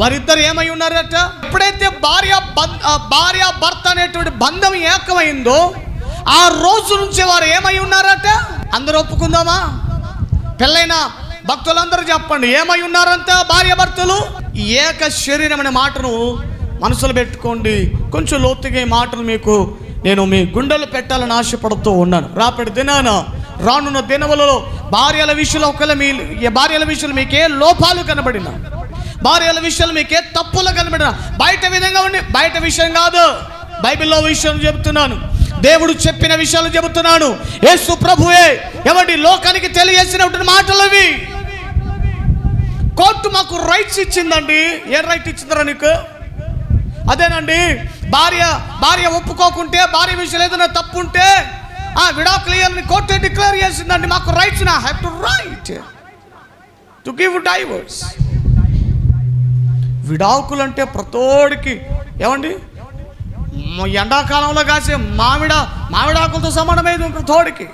వారిద్దరు ఏమై ఉన్నారట? ఎప్పుడైతే భార్య భార్య భర్త అనేటువంటి బంధం ఏకమైందో ఆ రోజు నుంచి వారు ఏమై ఉన్నారట? అందరూ ఒప్పుకుందామా? పెళ్ళైన భక్తులందరూ చెప్పండి ఏమై ఉన్నారంట భార్య భర్తలు? ఏక శరీరం అనే మాటను మనసులో పెట్టుకోండి. కొంచెం లోతుగా ఈ మాటలు మీకు నేను మీ గుండెలు పెట్టాలని ఆశపడుతూ ఉన్నాను. రాపటి దినాన రానున్న దినములలో భార్యల విషయంలో ఒకవేళ మీ ఈ భార్యల విషయంలో మీకే లోపాలు కనబడిన భార్యల విషయాలు మీకే తప్పులు కనబడిన బయట విధంగా ఉండి బయట విషయం కాదు. బైబిల్లో విషయం చెబుతున్నాను. దేవుడు చెప్పిన విషయాలు చెబుతున్నాను యేసు ప్రభువే ఎవరి లోకానికి తెలియజేసినటువంటి మాటలు అవి. కోర్టు మాకు రైట్స్ ఇచ్చిందండి. ఏ రైట్ ఇచ్చిందిరా నీకు? అదేనండి భార్య భార్య ఒప్పుకోకుంటే భార్య విషయాలు ఏదైనా తప్పు ఉంటే ఆ విడాకులు కోర్టు డిక్లేర్ చేసిందండి. మాకు రైట్స్ నా. Have to right to give divorce విడాకులు అంటే ప్రతోడికి. ఏమండి? ఎండాకాలంలో కాసే మామిడ మామిడాకులతో సమానమైంది ఇంకో తోడికి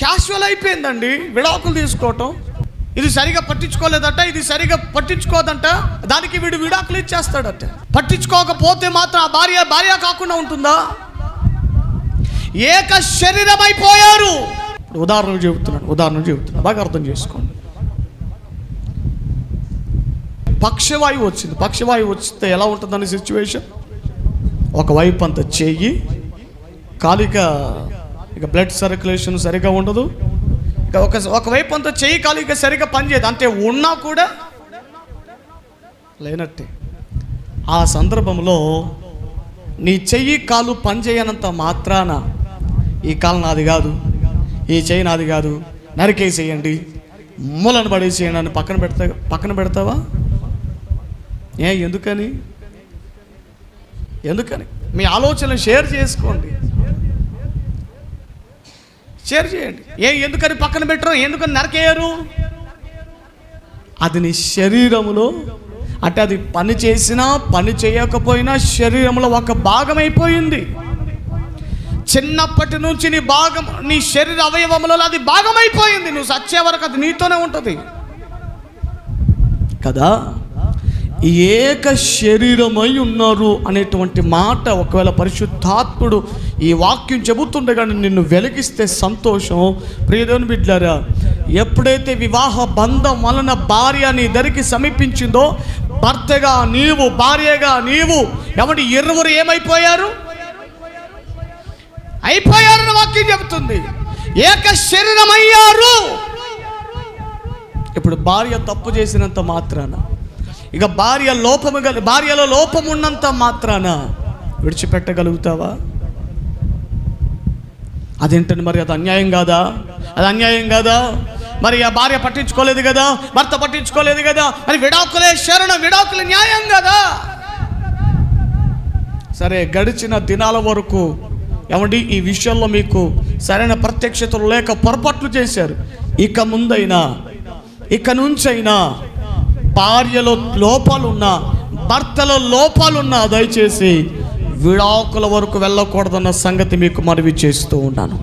క్యాషువల్ అయిపోయిందండి విడాకులు తీసుకోవటం. ఇది సరిగా పట్టించుకోలేదట ఇది సరిగా పట్టించుకోదంట. దానికి వీడు విడాకులు ఇచ్చేస్తాడట. పట్టించుకోకపోతే మాత్రం ఆ భార్య భార్య కాకుండా ఉంటుందా? ఏక శరీరం అయిపోయారు ఉదాహరణ చెబుతున్నాను ఉదాహరణ చెబుతున్నాను. బాగా అర్థం చేసుకోండి. పక్షవాయువు వచ్చింది. పక్షవాయువు వస్తే ఎలా ఉంటుందని సిచ్యువేషన్ ఒకవైపు అంత చెయ్యి కాలిక ఇక బ్లడ్ సర్క్యులేషన్ సరిగా ఉండదు. ఇక ఒక ఒకవైపు అంత చెయ్యి కాలిక సరిగా పనిచేయదు. అంటే ఉన్నా కూడా లేనట్టే. ఆ సందర్భంలో నీ చెయ్యి కాలు పనిచేయనంత మాత్రాన ఈ కాలు నాది కాదు ఈ చెయ్యి నాది కాదు. నరికేసేయండి. మూలను పడేసేయండి అని పక్కన పెడతా పక్కన పెడతావా? ఏ ఎందుకని? ఎందుకని? మీ ఆలోచనలు షేర్ చేసుకోండి. షేర్ చేయండి. ఏ ఎందుకని పక్కన పెట్టరు? ఎందుకని నరకేయరు? అది నీ శరీరములో అంటే అది పని చేసినా పని చేయకపోయినా శరీరంలో ఒక భాగం అయిపోయింది చిన్నప్పటి నుంచి నీ భాగం నీ శరీర అవయవములలో అది భాగమైపోయింది. నువ్వు సచ్చే వరకు అది నీతోనే ఉంటుంది. కదా? ఏక శరీరమై ఉన్నారు అనేటువంటి మాట ఒకవేళ పరిశుద్ధాత్ముడు ఈ వాక్యం చెబుతుండగానే నిన్ను వెలిగిస్తే సంతోషం. ప్రియదేవుని బిడ్డారా ఎప్పుడైతే వివాహ బంధం వలన భార్య నీ దరికి సమీపించిందో భర్తగా నీవు భార్యగా నీవు ఎవడి ఇరువురు ఏమైపోయారు? అయిపోయారని వాక్యం చెబుతుంది. ఏక శరీరమయ్యారు. ఇప్పుడు భార్య తప్పు చేసినంత మాత్రాన ఇక భార్య లోపము గల భార్యలో లోపం ఉన్నంత మాత్రాన విడిచిపెట్టగలుగుతావా? అదేంటండి మరి? అది అన్యాయం కాదా? అది అన్యాయం కాదా? మరి ఆ భార్య పట్టించుకోలేదు కదా? భర్త పట్టించుకోలేదు కదా? మరి విడాకులే శరణ విడాకులు న్యాయం కదా? సరే గడిచిన దినాల వరకు ఏమండి ఈ విషయంలో మీకు సరైన ప్రత్యక్షతలు లేక పొరపాట్లు చేశారు. ఇక ముందైనా ఇక నుంచైనా భార్యలో లోపాలున్న భర్తలో లోపాలున్నా దయచేసి విడాకుల వరకు వెళ్ళకూడదన్న సంగతి మీకు మనవి చేస్తూ ఉన్నాను.